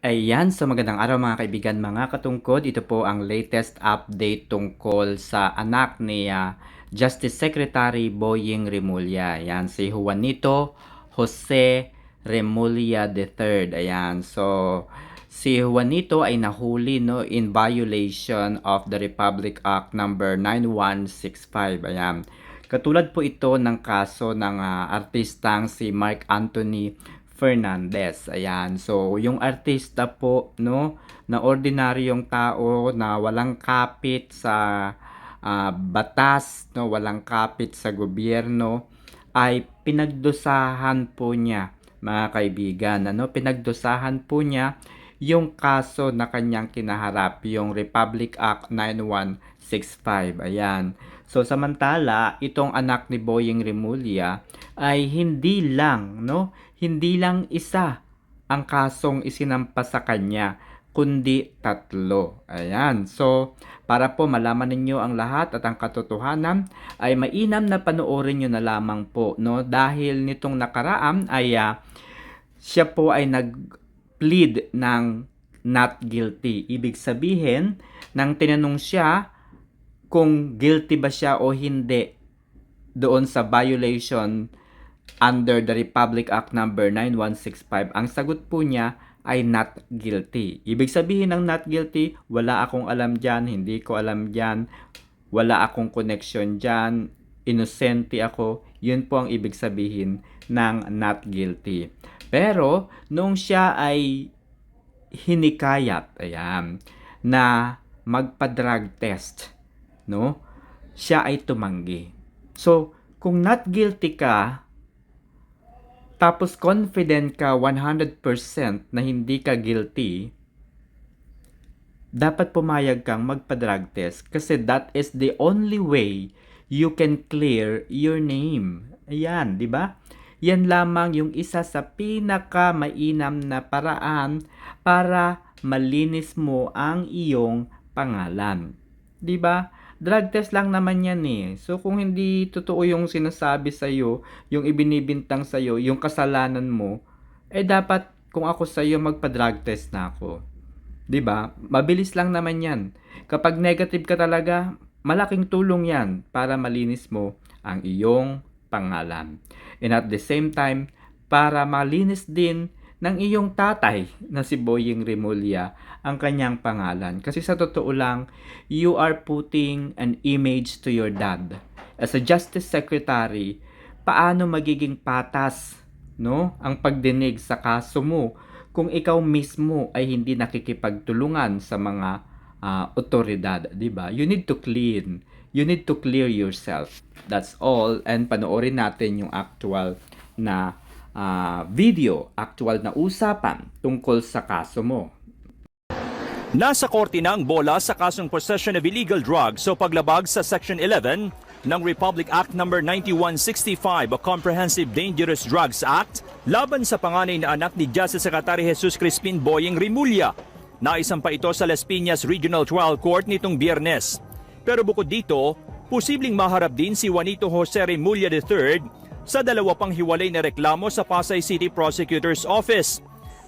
Ayan, so magandang araw mga kaibigan, mga katungkod. Ito po ang latest update tungkol sa anak ni ah, Justice Secretary Boying Remulla. Ayan, si Juanito Jose Remulla III. Ayan, so si Juanito ay nahuli no in violation of the Republic Act number 9165. Ayan. Katulad po ito ng kaso ng ah, artistang si Mark Anthony Fernandez. Ayan. So, yung artista po, no, na ordinaryong tao na walang kapit sa ah, batas, no, walang kapit sa gobyerno, ay pinagdusahan po niya, mga kaibigan. Ano, pinagdusahan po niya yung kaso na kanyang kinaharap, yung Republic Act 9165. Ayan. So samantala, itong anak ni Boying Remulla ay hindi lang, no? Hindi lang isa ang kasong isinampa sa kanya, kundi tatlo. Ayan. So, para po malaman ninyo ang lahat at ang katotohanan, ay mainam na panoorin nyo na lamang po, no? Dahil nitong nakaraan ay ah, siya po ay nag-plead ng not guilty. Ibig sabihin, nang tinanong siya kung guilty ba siya o hindi doon sa violation under the Republic Act number 9165, ang sagot po niya ay not guilty. Ibig sabihin ng not guilty, wala akong alam dyan, hindi ko alam dyan, wala akong connection dyan, inosente ako, yun po ang ibig sabihin ng not guilty. Pero, nung siya ay hinikayat, ayan, na magpa-drug test, no? Siya ay tumanggi. So, kung not guilty ka, tapos confident ka 100% na hindi ka guilty, dapat pumayag kang magpa-drug test kasi that is the only way you can clear your name. Ayan, di ba? Yan lamang yung isa sa pinaka mainam na paraan para malinis mo ang iyong pangalan. 'Di ba? Drug test lang naman yan eh. So kung hindi totoo yung sinasabi sa iyo, yung ibinibintang sa iyo, yung kasalanan mo, eh dapat kung ako sa iyo magpa-drug test na ako. 'Di ba? Mabilis lang naman 'yan. Kapag negative ka talaga, malaking tulong 'yan para malinis mo ang iyong pangalan. And at the same time, para malinis din ng iyong tatay na si Boying Remulla ang kanyang pangalan. Kasi sa totoo lang, you are putting an image to your dad. As a Justice Secretary, paano magiging patas no ang pagdinig sa kaso mo kung ikaw mismo ay hindi nakikipagtulungan sa mga ah, otoridad, 'di ba? You need to clean. You need to clear yourself. That's all and panoorin natin yung actual na ah, video, actual na usapan tungkol sa kaso mo. Nasa korte na ang bola sa kasong possession of illegal drugs o paglabag sa Section 11 ng Republic Act No. 9165 o Comprehensive Dangerous Drugs Act laban sa panganay na anak ni Justice Secretary Jesus Crispin Boyeng Remulla. Naisampa ito sa Las Piñas Regional Trial Court nitong biyernes. Pero bukod dito, posibleng maharap din si Juanito Jose Remulla III sa dalawa pang hiwalay na reklamo sa Pasay City Prosecutor's Office.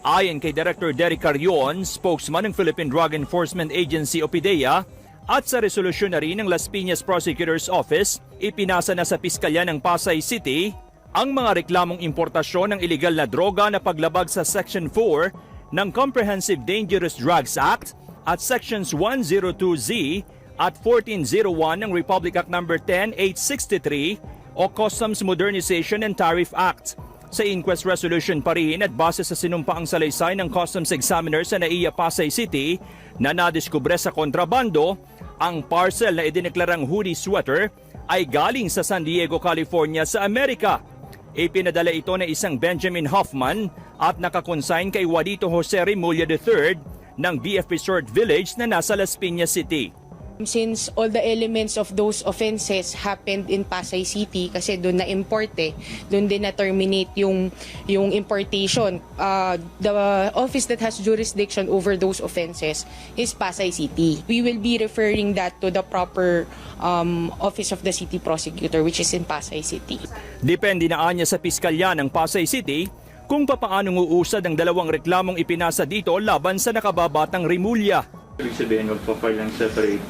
Ayon kay Director Derek Carrion, spokesman ng Philippine Drug Enforcement Agency o PIDEA, at sa resolusyon na rin ng Las Piñas Prosecutor's Office, ipinasa na sa Piskalya ng Pasay City ang mga reklamong importasyon ng iligal na droga na paglabag sa Section 4 ng Comprehensive Dangerous Drugs Act at Sections 102Z at 1401 ng Republic Act No. 10863 o Customs Modernization and Tariff Act. Sa inquest resolution pa rin at base sa sinumpaang salaysay ng customs examiner sa NAIA Pasay City na nadiskubre sa kontrabando, ang parcel na idineklarang hoodie sweater ay galing sa San Diego, California sa Amerika. Ipinadala ito ng isang Benjamin Hoffman at nakakonsign kay Juanito Jose Remulla III ng BF Resort Village na nasa Las Piñas City. Since all the elements of those offenses happened in Pasay City kasi doon na import eh, doon din na terminate yung yung importation. Uh, the office that has jurisdiction over those offenses is Pasay City. We will be referring that to the proper um, office of the city prosecutor which is in Pasay City. Depende na anya sa piskalya ng Pasay City kung papaanong uusad ang dalawang reklamong ipinasa dito laban sa nakababatang Rimulya. Ibig sabihin, magpa-file ng separate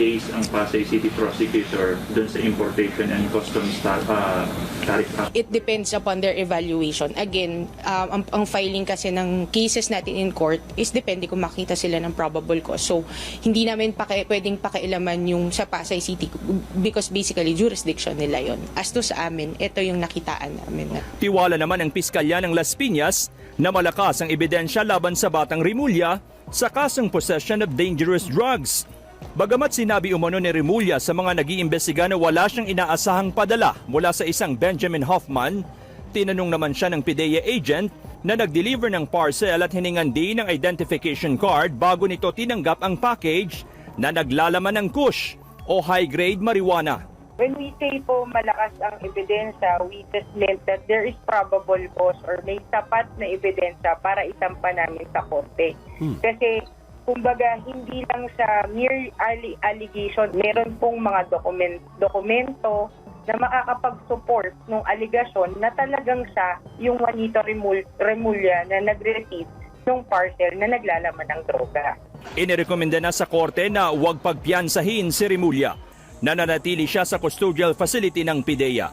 case ang Pasay City Prosecutor dun sa Importation and Customs ta- uh, Tariff Act. It depends upon their evaluation. Again, um, ang, ang filing kasi ng cases natin in court is depende kung makita sila ng probable cause. So, hindi namin paki, pwedeng pakialaman yung sa Pasay City because basically jurisdiction nila yon. As to sa amin, ito yung nakitaan namin na Tiwala naman ng piskalya ng Las Piñas na malakas ang ebidensya laban sa batang Rimulya sa kasong possession of dangerous drugs. Bagamat sinabi umano ni Rimulya sa mga nag-iimbestiga na wala siyang inaasahang padala mula sa isang Benjamin Hoffman, tinanong naman siya ng PIDEA agent na nag-deliver ng parcel at hiningan din ng identification card bago nito tinanggap ang package na naglalaman ng kush o high-grade marijuana. When we say po malakas ang ebidensya, we just meant that there is probable cause or may sapat na ebidensya para isampa namin sa korte. Kasi, kumbaga, hindi lang sa mere alli- allegation, meron pong mga dokumen- dokumento na makakapag-support ng aligasyon na talagang siya yung Juanito Remul- Remulla na nag-receive ng parcel na naglalaman ng droga. Inirekomenda na sa korte na huwag pagpiyansahin si Rimulya. Nananatili siya sa custodial facility ng PIDEA.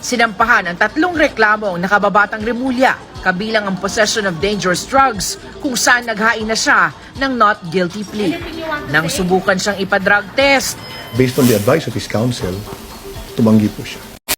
Sinampahan ang tatlong reklamo ang nakababatang Rimulya, kabilang ang possession of dangerous drugs kung saan naghain na siya ng not guilty plea. Nang subukan siyang ipa-drug test, based on the advice of his counsel, tumanggi po siya.